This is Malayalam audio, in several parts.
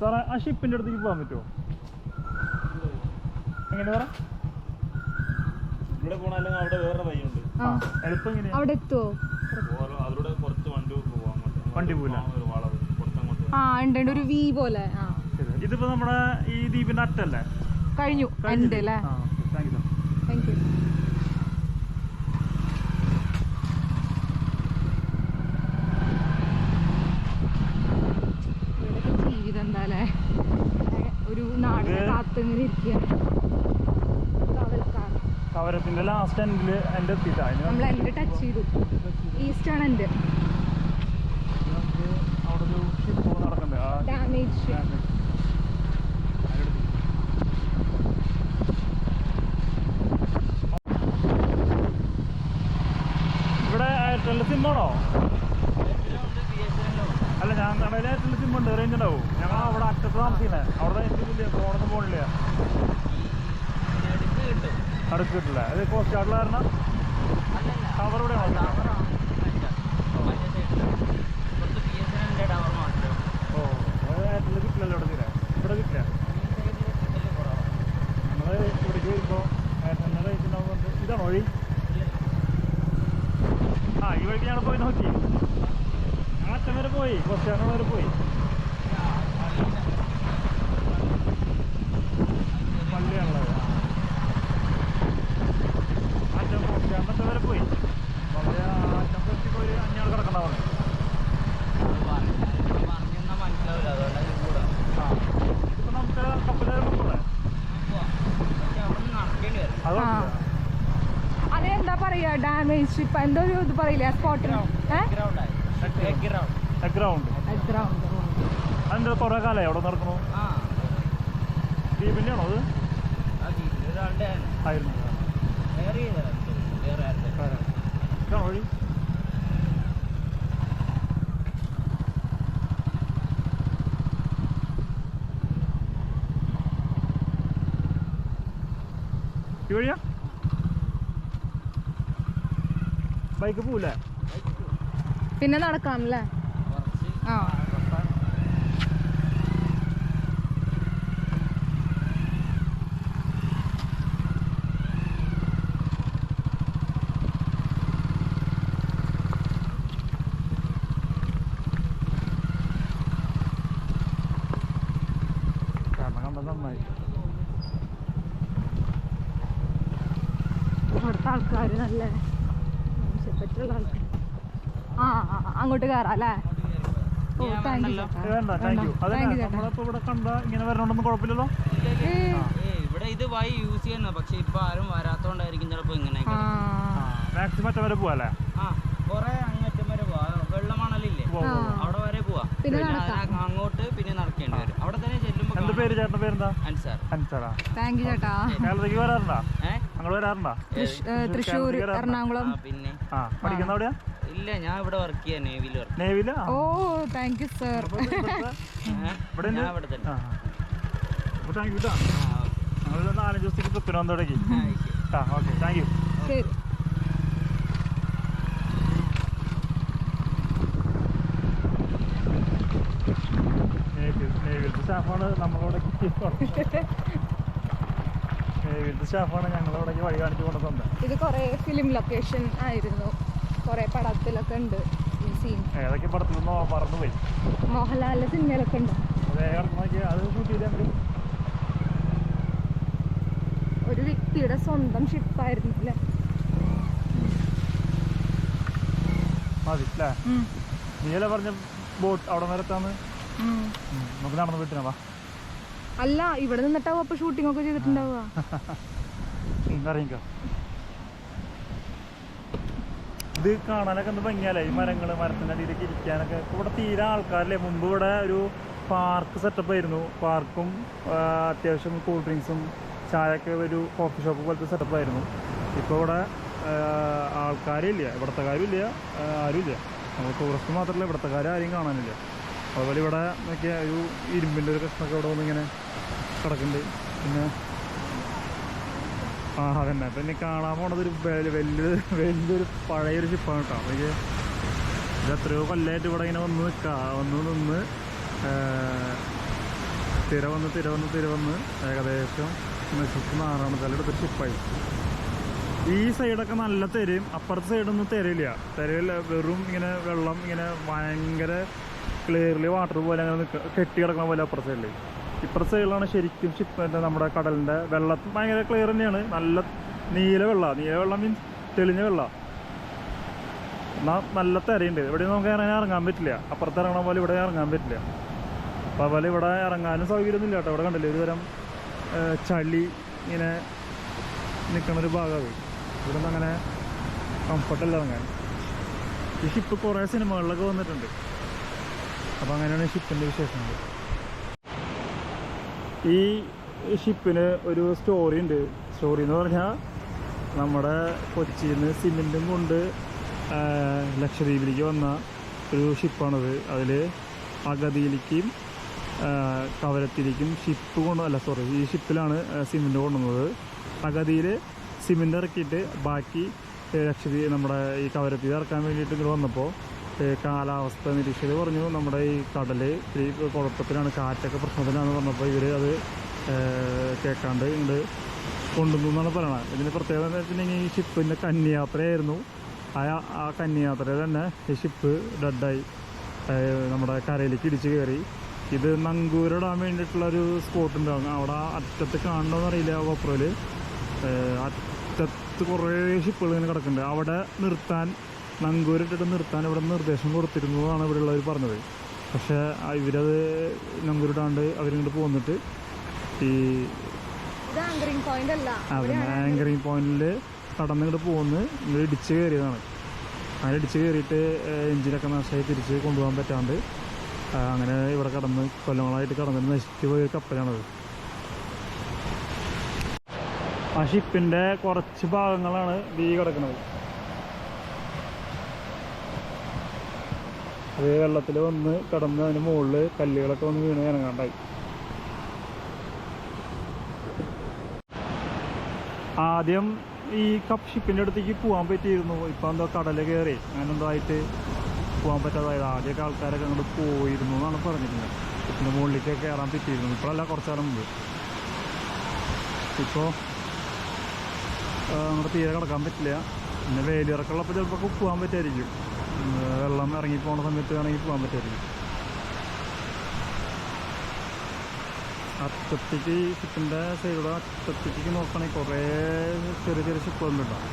സാറേ ആ ഷിപ്പിന്റെ അടുത്തേക്ക് പോകാൻ പറ്റുമോ എങ്ങനെ പറ ഇവിടെ അവിടെ വേറെ വഴിയുണ്ട്. ആ എളുപ്പം എങ്ങനെയാ അവിടെ എത്തുവോ? ഓരോ അതിലൂടെ കുറച്ച് വണ്ടി പോവാം അങ്ങോട്ട് വണ്ടി പോവില്ല? ഒരു വളവ് കുറച്ചങ്ങോട്ട് ആ ഉണ്ട് ഉണ്ട് ഒരു വി പോലെ ആ. ഇതിപ്പോ നമ്മുടെ ഈ ദ്വീപിന്റെ അറ്റല്ലേ? കഴിഞ്ഞു. ഉണ്ട് അല്ലേ ആ താങ്ക് യു താങ്ക് യു ഇവിടെയൊക്കെ ജീവിതം എന്താ അല്ലേ ഒരു നാടിനെ ഇത് കാത്ത് ഇങ്ങനെ ഇരിക്കുക കാവൽക്കാർ കവരത്തിന്റെ ലാസ്റ്റ് എൻഡിൽ എന്റെ നമ്മൾ എന്റെ ടച്ച് ചെയ്തു. ഈസ്റ്റ് ആണ് എന്റെ ഡാമേജ് അതിനടുത്ത്. ഇവിടെ എയർടെൽ സിമ്മാണോ അല്ല ഞാൻ കടയിൽ എയർടെൽ സിം ഉണ്ട് റേഞ്ച് ഉണ്ടാവും ഞങ്ങൾ അവിടെ അറ്റത്ത് താമസിക്കണേ അവിടെ റേഞ്ച് ഫോണൊന്നും പോണില്ല അടുത്ത് കിട്ടില്ല അത് കോസ്റ്റ് ഗാർഡിൽ കാരണം ടവർ ഇവിടെ ഓ അത് എയർടെൽ കിട്ടില്ലല്ലോ ഇവിടെ തീരെ ഇവിടെ കിട്ടില്ല നമ്മൾ ഇവിടേക്ക് വരുമ്പോൾ എയർടെലിന്റെ റേഞ്ച് ഉണ്ടാവുന്നുണ്ട് ഇതാണോ വഴി ആ ഈ വഴിക്ക് ഞങ്ങൾ പോയി നോക്കി ഞങ്ങൾ അറ്റം വരെ പോയി കോസ്റ്റ് ഗാർഡ് വരെ പോയി പള്ളിയാണുള്ളത് അറ്റം കോസ്റ്റ് ഗാർഡിന്റെ വരെ പോയി വളരെ അറ്റം പറ്റി പോയി അഞ്ഞാൾ കിടക്കണ്ടാവുന്നത് ആ ഇപ്പൊ നമുക്ക് കപ്പലേറെ പോകൂടെ അത് ആ. അതെന്താ പറയാ ഇപ്പൊ എന്തോ ഒരു ഇത് പറയില്ലേ? സ്പോട്ടിൽ ഗ്രൗണ്ട് ഗ്രൗണ്ട് കാലം എവിടെ നടക്കണു? ദ്വീപിന്റെ ആണോ അത്? ആയിരുന്നു. ഇതാണോ വഴി? ഈ വഴിയാ? ബൈക്ക് പോവില്ലേ പിന്നെ നടക്കാം അല്ലേ ആ ഇവിടുത്തെ ആൾക്കാർ നല്ല? ആൾക്കാർ ആ അങ്ങോട്ട് കയറാം അല്ലേ? Oh thank you thank you ഇവിടെ ഇത് വഴി യൂസ് ചെയ്യുന്ന പക്ഷെ ഇപ്പൊ ആരും വരാത്തോണ്ടായിരിക്കും ചിലപ്പോ ഇങ്ങനെ മാക്സിമം അറ്റം വരെ പോവാല്ലേ ആ കൊറേ അങ്ങറ്റം വരെ പോവാ. വെള്ളമാണല്ലേ പോവാ, ആ. പോവാ. അവിടെ വരെ പോവാ. പിന്നെ അങ്ങോട്ട് പിന്നെ നടക്കേണ്ടി വരും. അവിടെ തന്നെ ചെല്ലുമ്പോ പേര് ചേട്ടന്റെ പേരെന്താ? അൻസാർ. അൻസാറാ. താങ്ക് യു ചേട്ടാ. കേരളത്തിലേക്ക് വരാറുണ്ടോ? ഞങ്ങൾ വരാറുണ്ടോ? തൃശ്ശൂർ എറണാകുളം. പിന്നെ. ആ പഠിക്കുന്ന അവിടെയാ? ഇല്ല ഞാൻ ഇവിടെ വർക്ക് ചെയ്യാ നേവിയിൽ വർക്ക് നേവിയിലാ ഓ താങ്ക് യു സർ ഇവിടെ ഞാൻ ഇവിടെ തന്നെ. താങ്ക് യു കേട്ടോ. ഞങ്ങൾ നാലഞ്ച് ദിവസത്തേക്ക് ട്രിപ്പിന് വന്നോടേക്ക്. ആ, ഓക്കെ താങ്ക് യു ശരി. സ്റ്റാഫാണ് നമ്മളോടേക്ക് നേവിലത്തെ സ്റ്റാഫാണ് ഞങ്ങളോടേക്ക് വഴി കാണിച്ചു കൊണ്ടുവന്നത് ഇത് കുറേ ഫിലിം ലൊക്കേഷൻ ആയിരുന്നു. കുറേ പടത്തിലൊക്കെ ഉണ്ട് ഈ സീൻ ഏതൊക്കെ പടത്തിലൊന്നോ മറന്നുപോയി? മോഹൻലാലിന്റെ സിനിമയിലൊക്കെ ഉണ്ട്. ഒരു വ്യക്തിയുടെ സ്വന്തം ഷിപ്പായിരുന്നു അല്ലേ മതി നീയല്ലേ പറഞ്ഞ ബോട്ട് അവിടെ വരത്താന്ന് നമുക്ക് നടന്നു വീട്ടിനാ അല്ല ഇവിടെ നിന്നിട്ടാവും അപ്പൊ ഷൂട്ടിംഗ് ഒക്കെ ചെയ്തിട്ടുണ്ടാവുക. ഇത് കാണാനൊക്കെ എന്ത് ഭംഗിയല്ലേ? ഈ മരങ്ങൾ മരത്തിന്റെ അടിയിലേക്ക് ഇരിക്കാനൊക്കെ. ഇപ്പൊ ഇവിടെ തീരെ ആൾക്കാരല്ലേ? മുമ്പ് ഇവിടെ ഒരു പാർക്ക് സെറ്റപ്പ് ആയിരുന്നു. പാർക്കും അത്യാവശ്യം കൂൾ ഡ്രിങ്ക്സും ചായയൊക്കെ ഒരു കോഫി ഷോപ്പ് പോലത്തെ സെറ്റപ്പ് ആയിരുന്നു. ഇപ്പോൾ ഇവിടെ ആൾക്കാരില്ല. ഇല്ല ആരും ഇല്ല നമ്മൾ ടൂറിസ്റ്റ് മാത്രമല്ല കാര്യം ആരെയും കാണാനില്ല. അതുപോലെ ഇവിടെ നോക്കിയ ഒരു ഇരുമ്പിന്റെ ഒരു കഷ്ണമൊക്കെ ഇവിടെ വന്ന് ഇങ്ങനെ കിടക്കുന്നുണ്ട്. പിന്നെ ആ അതന്നെ. അപ്പം ഇനി കാണാൻ പോണത് ഒരു വലിയ വലിയൊരു വലിയൊരു പഴയൊരു ഷിപ്പാണ് കേട്ടോ. അപ്പോൾ ഇത് എത്രയോ കൊല്ലമായിട്ട് ഇവിടെ ഇങ്ങനെ വന്ന് നിൽക്കുക വന്ന് നിന്ന് തിര വന്ന് തിര വന്ന് തിര വന്ന് ഏകദേശം നശിച്ച് നാറാണത്തലെടുത്ത് ഷിപ്പായി ഈ സൈഡൊക്കെ നല്ല തെരയും. അപ്പുറത്തെ സൈഡൊന്നും തിരയില്ല. തിരയില്ല. വെറും ഇങ്ങനെ വെള്ളം ഇങ്ങനെ ഭയങ്കര ക്ലിയർലി വാട്ടർ പോലെ അങ്ങനെ കെട്ടി കിടക്കുന്ന പോലെ അപ്പുറത്തെ സൈഡിൽ ഇപ്പുറത്തെ സൈഡിലാണ് ശരിക്കും ഷിപ്പ് നമ്മുടെ കടലിന്റെ വെള്ളം ഭയങ്കര ക്ലിയർ തന്നെയാണ്. നല്ല നീല വെള്ളം. നീല വെള്ളം മീൻസ് തെളിഞ്ഞ വെള്ളം. എന്നാൽ നല്ല തിരയുണ്ട്. ഇവിടെ നമുക്ക് ഇറങ്ങാൻ ഇറങ്ങാൻ പറ്റില്ല. അപ്പുറത്ത് ഇറങ്ങണ പോലെ ഇവിടെ ഇറങ്ങാൻ പറ്റില്ല. അപ്പോൾ അതുപോലെ ഇവിടെ ഇറങ്ങാനും സൗകര്യമൊന്നുമില്ല കേട്ടോ. ഇവിടെ കണ്ടില്ലേ? ഒരുതരം ചളി ഇങ്ങനെ നിൽക്കണൊരു ഭാഗമാണ് ഇവിടെ നിന്ന് അങ്ങനെ കംഫർട്ടല്ല ഇറങ്ങാൻ. ഈ ഷിപ്പ് കുറേ സിനിമകളിലൊക്കെ വന്നിട്ടുണ്ട്. അപ്പോൾ അങ്ങനെയാണ് ഷിപ്പിന്റെ വിശേഷങ്ങൾ. ഈ ഷിപ്പിന് ഒരു സ്റ്റോറി ഉണ്ട്. സ്റ്റോറി എന്ന് പറഞ്ഞാൽ നമ്മുടെ കൊച്ചിയിൽ നിന്ന് സിമെന്റും കൊണ്ട് ലക്ഷദ്വീപിലേക്ക് വന്ന ഒരു ഷിപ്പാണത് അതിൽ അഗതിയിലേക്കും കവരത്തിലേക്കും ഷിപ്പ് കൊണ്ട് അല്ല സോറി ഈ ഷിപ്പിലാണ് സിമെന്റ് കൊണ്ടുവന്നത്. അഗതിയിൽ സിമെന്റ് ഇറക്കിയിട്ട് ബാക്കി ലക്ഷദ്വീപ് നമ്മുടെ ഈ കവരത്തിൽ ഇറക്കാൻ വേണ്ടിയിട്ട് ഇങ്ങോട്ട് വന്നപ്പോൾ കാലാവസ്ഥ നിരീക്ഷകർ പറഞ്ഞു. നമ്മുടെ ഈ കടൽ ഈ കുഴപ്പത്തിലാണ് കാറ്റൊക്കെ പ്രശ്നത്തിലാണെന്ന് പറഞ്ഞപ്പോൾ ഇവർ അത് കേൾക്കാണ്ട് ഇങ്ങോട്ട് കൊണ്ടുവന്നു എന്നാണ് പറയണത്. ഇതിന് പ്രത്യേകത എന്ന് വെച്ചിട്ടുണ്ടെങ്കിൽ ഈ ഷിപ്പിന്റെ കന്യാത്രയായിരുന്നു ആ ആ കന്യാത്രയിൽ തന്നെ ഈ ഷിപ്പ് ഡെഡായി. നമ്മുടെ കരയിലേക്ക് ഇടിച്ച് കയറി. ഇത് നങ്കൂരിടാൻ വേണ്ടിയിട്ടുള്ള ഒരു സ്പോട്ട് ഉണ്ടാകും അവിടെ അറ്റത്ത് കാണണമെന്ന് അറിയില്ല കൊപ്രയിൽ അറ്റത്ത് കുറേ ഷിപ്പുകൾ ഇങ്ങനെ കിടക്കുന്നുണ്ട്. അവിടെ നിർത്താൻ നങ്കൂരിട്ടിട്ട് നിർത്താൻ ഇവിടെ നിർദ്ദേശം കൊടുത്തിരുന്നു എന്നാണ് ഇവിടെ ഉള്ളവർ പറഞ്ഞത്. പക്ഷേ ഇവരത് നങ്കൂരിടാണ്ട് അവരിങ്ങോട്ട് പോന്നിട്ട് ഈ അതെ ആങ്കറിങ് പോയിന്റിൽ കടന്നിങ്ങോട്ട് പോകുന്നു ഇങ്ങനെ ഇടിച്ച് കയറിയതാണ്. അങ്ങനെ ഇടിച്ച് കയറിയിട്ട് എഞ്ചിനൊക്കെ നാശമായി തിരിച്ച് കൊണ്ടുപോകാൻ പറ്റാണ്ട് അങ്ങനെ ഇവിടെ കടന്ന് കൊല്ലങ്ങളായിട്ട് കടന്ന് നശിച്ചു പോയ കപ്പലാണത്. ആ ഷിപ്പിന്റെ കുറച്ച് ഭാഗങ്ങളാണ് ഈ കിടക്കുന്നത്. അത് വെള്ളത്തിൽ വന്ന് കിടന്ന് അതിന് മുകളിൽ കല്ലുകളൊക്കെ വന്ന് വീണ് ഇറങ്ങാണ്ടായി. ആദ്യം ഈ കപ്പ് ഷിപ്പിന്റെ അടുത്തേക്ക് പോകാൻ പറ്റിയിരുന്നു. ഇപ്പം എന്തോ കടൽ കയറി അങ്ങനെ എന്തോ ആയിട്ട് പോകാൻ പറ്റാതായത്? ആദ്യമൊക്കെ ആൾക്കാരൊക്കെ അങ്ങോട്ട് പോയിരുന്നു എന്നാണ് പറഞ്ഞിരുന്നത്. ഇതിന്റെ മുകളിലേക്ക് കയറാൻ പറ്റിയിരുന്നു. ഇപ്പോഴല്ല കുറച്ച് കാലം മുമ്പ്. ഇപ്പോൾ അങ്ങോട്ട് തീരെ കിടക്കാൻ പറ്റില്ല. പിന്നെ വേലിയിറക്കമുള്ളപ്പോൾ ചിലപ്പോൾ പോകാൻ പറ്റുമായിരിക്കും ഉം, വെള്ളം ഇറങ്ങി പോകുന്ന സമയത്ത് വേണമെങ്കിൽ പോകാൻ പറ്റുമായിരിക്കും അറ്റത്തേക്ക് ഷിപ്പിന്റെ സൈഡിലൂടെ അറ്റത്തേക്ക് നോക്കുകയാണെങ്കിൽ കുറേ ചെറിയ ചെറിയ ഷിപ്പുകളുണ്ടാവും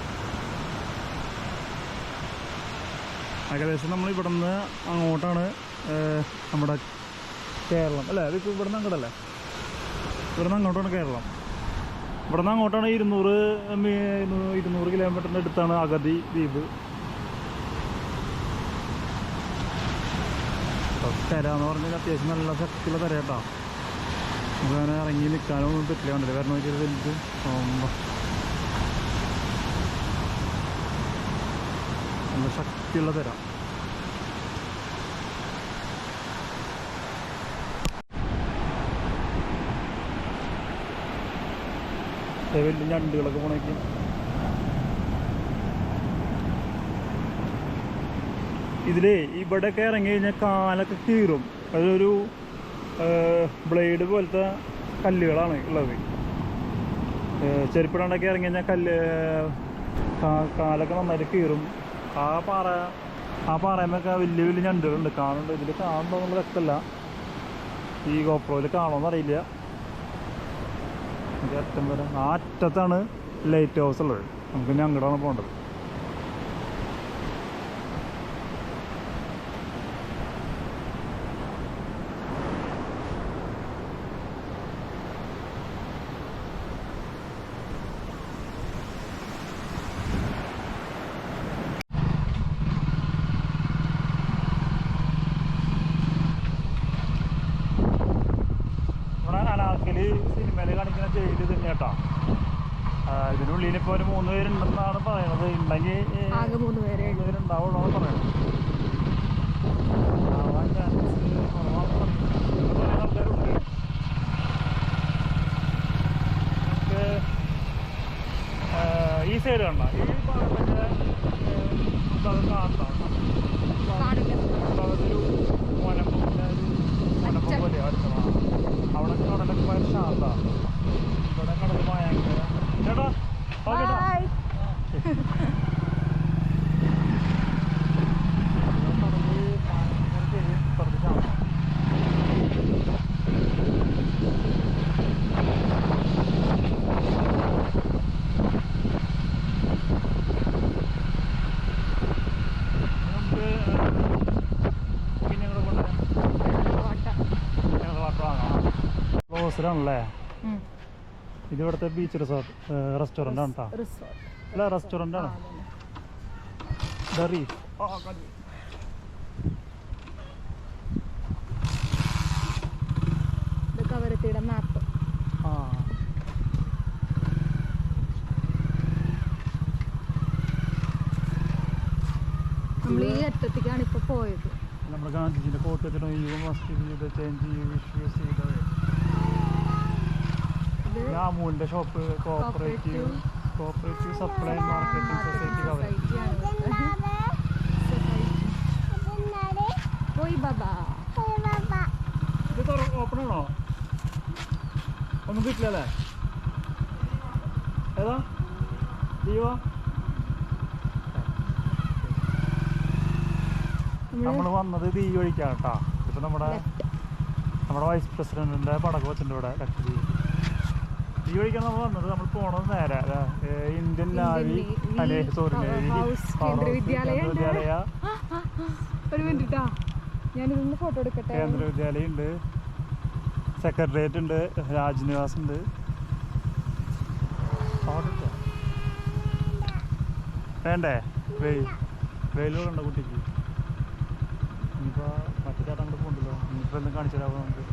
ഏകദേശം നമ്മൾ ഇവിടെ നിന്ന് അങ്ങോട്ടാണ് നമ്മുടെ കേരളം. അല്ലേ? അതിപ്പോൾ ഇവിടെ നിന്ന് അങ്ങോട്ടല്ലേ? ഇവിടെ നിന്ന് അങ്ങോട്ടാണ് കേരളം. ഇവിടെ നിന്ന് അങ്ങോട്ടാണ് ഇരുന്നൂറ് ഇരുന്നൂറ് കിലോമീറ്ററിന്റെ അടുത്താണ് അഗതി ദ്വീപ്. അപ്പോൾ തിര എന്ന് പറഞ്ഞാൽ അത്യാവശ്യം നല്ല ശക്തിയുള്ള തര കേട്ടോ നമുക്കങ്ങനെ ഇറങ്ങി നിൽക്കാനോ ഒന്നും പറ്റില്ല. കണ്ടില്ല? കാരണം വെച്ചാൽ ആവുമ്പോ. നല്ല ശക്തിയുള്ള തര. വലിയ ഞണ്ടുകളൊക്കെ പോണേക്ക്. ഇതിലേ ഇവിടെയൊക്കെ ഇറങ്ങി കഴിഞ്ഞാൽ കാലൊക്കെ കീറും. അതൊരു ബ്ലേഡ് പോലത്തെ കല്ലുകളാണ് ഉള്ളത്. ചെരുപ്പിടാണ്ടൊക്കെ ഇറങ്ങി കഴിഞ്ഞാൽ കല്ല് കാലൊക്കെ നന്നായിട്ട് കീറും. ആ പാറ ആ പാറയമ്മൊക്കെ വലിയ വലിയ ഞണ്ടുകളുണ്ട്. കാണുന്നുണ്ട്? ഇതിൽ കാണുന്നുണ്ടോ എന്നുള്ള വ്യക്തമല്ല ഈ ഗോപ്രോയിൽ കാണുമെന്ന് അറിയില്ല. ഇത് അറ്റം വരെ ആ അറ്റത്താണ് ലൈറ്റ് ഹൗസ് ഉള്ളത്. നമുക്ക് ഇനി അങ്ങോട്ടാണ് പോകേണ്ടത് ഇവിടെ അലാസ്കയിൽ സിനിമയിൽ കാണിക്കുന്ന ജയിൽ തന്നെ കേട്ടോ ഇതിനുള്ളിൽ ഇപ്പോൾ ഒരു മൂന്ന് പേരുണ്ടെന്നാണ് പറയണത് ഉണ്ടെങ്കിൽ ആകെ മൂന്ന് പേരെ മൂന്ന് പേരുണ്ടാവുള്ളൂ പറയണത് ഉണ്ടാവാൻ ചാൻസ് കുറവാണെന്ന് പറയുന്നത് ഇവിടെ കുറേ ആൾക്കാരുണ്ട് നമുക്ക് ആ, ഈ സൈഡ് കണ്ട ഈ ഭാഗത്തൊക്കെ ഭാഗം കാണാം കാണില്ല ഭാഗത്തൊരു മുനമ്പ് പോലെ ഒരു മുനമ്പ് പോലെ അടുത്തതാണ് അവിടെ ഭയങ്കര ശാന്താ ഇവിടെ കടൽ ഭയങ്കര ചേട്ടാ ഓ ചേട്ടാ ബൈ കടൽ ഭയങ്കര ശരി കുറച്ച് ശാന്തം നമുക്ക് പിന്നെ ഞങ്ങൾ കൊണ്ടുവരാം കോട്ട ഞങ്ങൾ വാട്ടർ വാങ്ങാം ക്ലോസിലാണല്ലേ. ഇത് ഇവിടുത്തെ ബീച്ച് റിസോർട്ട് റെസ്റ്റോറന്റ് ആണ് കേട്ടോ അല്ല റെസ്റ്റോറന്റ് ആണ്. ദ റീഫ് കവരത്തിയുടെ മാപ്പ് ആ. നമ്മൾ ഈ അറ്റത്തേക്കാണ് ഇപ്പൊ പോയത്. നമ്മുടെ ഗാന്ധിജിന്റെ ഫോട്ടോ വെച്ചിട്ട് യു മസ്റ്റ് ചെയ്ത് ചേഞ്ച് വിഷ്യൂസ് ചെയ്തത് രാമുവിന്റെ shop cooperative cooperative supply and marketing society cover ഇത് ഓപ്പൺ ആണോ? ഒന്നും കിട്ടില്ലല്ലേ ഏതാ? ലീവാ നമ്മൾ വന്നത് ഈ ഒഴിക്കാം കേട്ടോ. ഇപ്പൊ നമ്മുടെ നമ്മുടെ വൈസ് പ്രസിഡന്റിന്റെ പടക്കം വെച്ചിട്ടുണ്ട് ഇവിടെ. ലക്ഷദ്വീപ് ഈ വഴിക്കാണ് നമ്മൾ വന്നത്? നമ്മൾ പോണത് നേരെ ഇന്ത്യൻ നാവി അല്ലെ? സോറി നേവി വിദ്യാലയം ഒരു മിനിറ്റാ ഞാനിതൊന്ന് ഫോട്ടോ എടുക്കട്ടെ? കേന്ദ്ര വിദ്യാലയം ഉണ്ട്. സെക്രട്ടേറിയറ്റ് ഉണ്ട്. രാജ്നിവാസ് ഉണ്ട്? വേണ്ടേ? വെയിൽ ഉണ്ടോ കുട്ടിക്ക്? ഇനിയിപ്പോ മറ്റേ ചേട്ടൻ അങ്ങോട്ട് പോകണ്ടല്ലോ. ഇനിയിപ്പോ എന്തും കാണിച്ചു തരാമോ നമുക്ക്?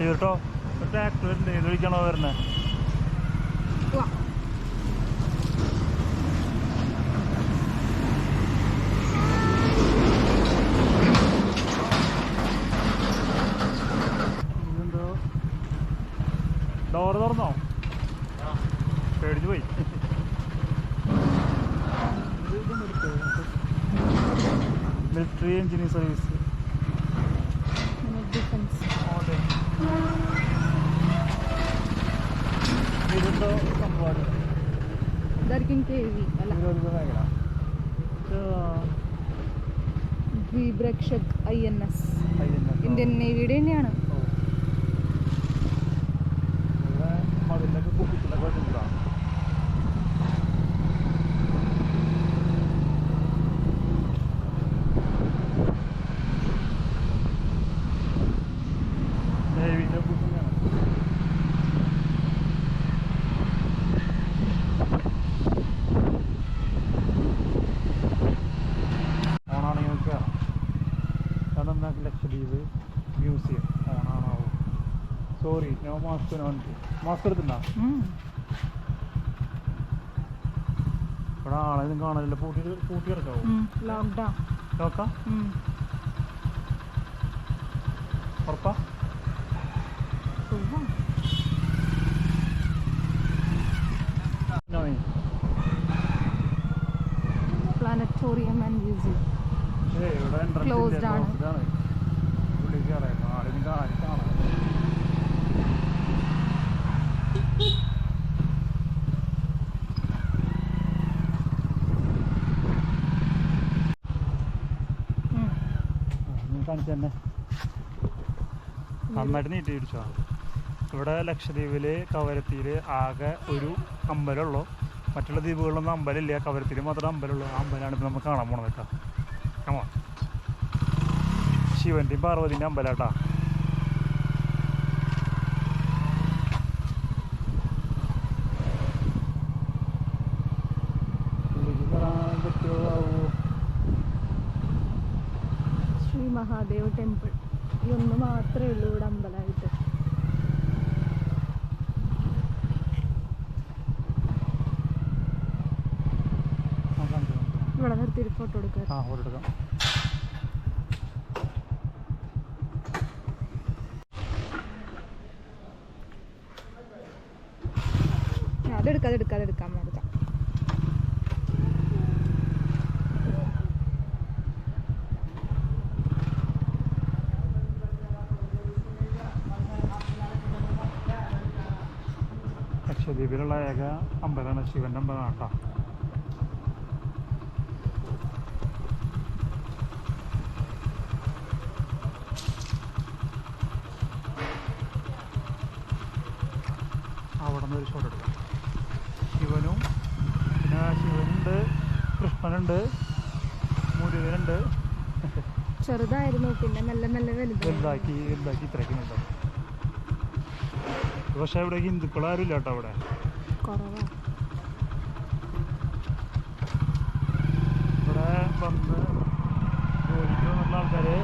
കേട്ടോ. ട്രാക്ടർ വരുന്നുണ്ട് ഏത് വഴിക്കാണോ വരുന്നത് ഡോറ് തുറന്നോ? പേടിച്ചു പോയി. മിലിറ്ററി എഞ്ചിനീയർ സർവീസ് ഇതായിരിക്കും കെ വി അല്ല. നിരോധിത മേഖല Dweep Rakshak I N S. Indian നേവിയുടെ തന്നെയാണ്. മതിലൊക്കെ കുപ്പിച്ചിലൊക്കെ വെച്ചിട്ടുള്ളതാണ് നേവിന്റെ കുപ്പിയാണ് ഓണാണെങ്കിൽ നമുക്ക് കയറാം അതെന്നാ Lakshadweep museum ഓണാണോ sorry no master non mask എടുത്തിട്ടുണ്ടോ. ഇവിടെ ആളെയൊന്നും കാണാനില്ല. പൂട്ടി പൂട്ടി കിടക്കാവോ? ലോക്ക്ഡൗൺ ലോക്കാ. ഉറപ്പാ? പ്ലാനറ്റോറിയം ആൻഡ് മ്യൂസിയം ക്ലോസ്ഡ് ആണ്. കയറായിരുന്നു ആളിനും കാണാൻ കാണാം ഉം. നീ കാണിച്ചു തന്നെ. നന്നായിട്ട് നീട്ടി പിടിച്ചോ? ഇവിടെ ലക്ഷദ്വീപിൽ കവരത്തിയിൽ ആകെ ഒരു അമ്പലമുള്ളൂ. മറ്റുള്ള ദ്വീപുകളിലൊന്നും അമ്പലമില്ല. കവരത്തിൽ മാത്രമേ അമ്പലമുള്ളൂ. ആ അമ്പലമാണ് ഇപ്പൊ നമുക്ക് കാണാൻ പോണത് കേട്ടോ. കമോ ശിവന്റെയും പാർവതിന്റെ അമ്പലം കേട്ടോ ഉള്ളിലേക്ക് കയറാൻ പറ്റുമോ ശ്രീ മഹാദേവ് ടെമ്പിൾ. ഇതൊന്ന് മാത്രമേ ഉള്ളൂ ഇവിടെ അമ്പലമായിട്ട്. ഇവിടെ നിർത്തി ഫോട്ടോ എടുക്കാം. ആ ഫോട്ടോ എടുക്കാം. ലക്ഷദ്വീപിലുള്ള ഏക അമ്പലമാണ് ശിവന്റെ അമ്പലമാണ് കേട്ടോ. അവിടെ നിന്ന് ഒരു ഷോട്ട് എടുക്കാം. ശിവനും പിന്നെ ശിവനുണ്ട് കൃഷ്ണനുണ്ട് മുരുകനുണ്ട്. ചെറുതായിരുന്നു പിന്നെ നല്ല നല്ല വലുതാക്കി വലുതാക്കി ഇത്രയ്ക്ക് വലുതാക്കി പക്ഷെ ഇവിടെ ഹിന്ദുക്കളാരും ഇല്ല കേട്ടോ അവിടെ ഇവിടെ വന്ന് ജോലിക്ക് വന്നിട്ടുള്ള ആൾക്കാര്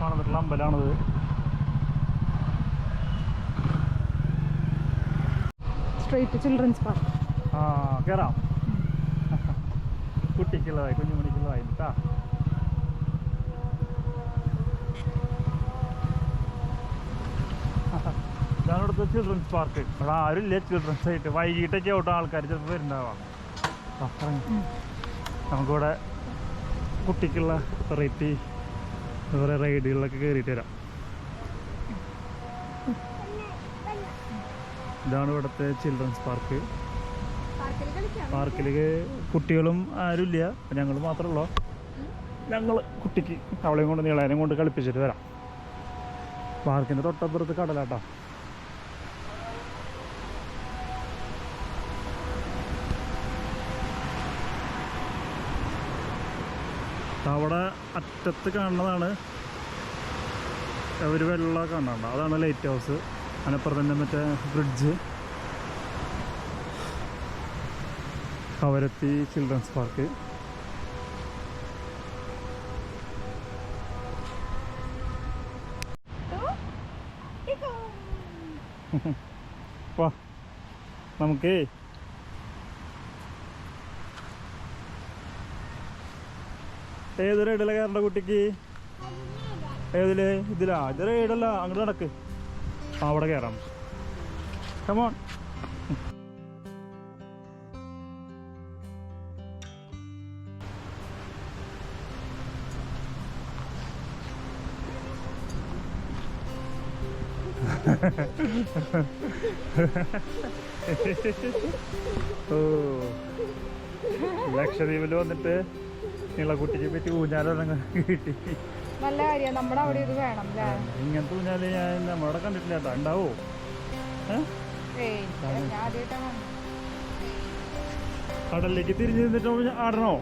കാണുന്നിട്ടുള്ള അമ്പലമാണത്. സ്ട്രീറ്റ് ചിൽഡ്രൻസ് പാർക്ക് ആ കയറാം കുട്ടിക്കുള്ളതായി കുഞ്ഞുമണിക്കുള്ളതായി കേട്ടാ? ചിൽഡ്രൻസ് പാർക്ക് ആരും ഇല്ല ചിൽഡ്രൻസ് ആയിട്ട് വൈകിട്ടൊക്കെ ആവട്ടെ ആൾക്കാർ ചിലപ്പോൾ വരുന്നുണ്ടാവാം നമുക്കിവിടെ കുട്ടിക്കുള്ള വെറൈറ്റി വേറെ റൈഡുകളിലൊക്കെ കയറിയിട്ട് വരാം. ഇതാണ് ഇവിടുത്തെ ചിൽഡ്രൻസ് പാർക്ക് പാർക്കിൽ കുട്ടികളും ആരും കുട്ടികളും ആരുമില്ല. ഞങ്ങൾ മാത്രമേ ഉള്ളൂ. ഞങ്ങൾ കുട്ടിക്ക് അവളെയും കൊണ്ട് നീളാനും കൊണ്ട് കളിപ്പിച്ചിട്ട് വരാം. പാർക്കിന്റെ തൊട്ടപ്പുറത്ത് കടലാട്ടോ. അവിടെ അറ്റത്ത് കാണുന്നതാണ്. ഒരു വെള്ള കാണണ്ട അതാണ് ലൈറ്റ് ഹൗസ് അതിനപ്പുറം തന്നെ മറ്റേ ബ്രിഡ്ജ് കവരത്തി ചിൽഡ്രൻസ് പാർക്ക് വാ നമുക്കേ ഏത് ഇടല കയറേണ്ട കുട്ടിക്ക്? ഏതിൽ? ഇതിലാ. ഇതൊരു ഇടല്ല അങ്ങോട്ട് നടക്ക്. അവിടെ കയറാം. കമോൺ ഓ. ലക്ഷദ്വീപിൽ വന്നിട്ട് നീളക്കുട്ടിക്ക് പറ്റി ഊഞ്ഞാലൊന്നും കിട്ടി. നല്ല കാര്യം നമ്മുടെ അവിടെ ഇത് വേണം ഇങ്ങനത്തെ ഊഞ്ഞാൽ ഞാൻ നമ്മളവിടെ കണ്ടിട്ടില്ല കേട്ടോ. ഉണ്ടാവോ? കടലിലേക്ക് തിരിഞ്ഞു നിന്നിട്ട് ആടണോ?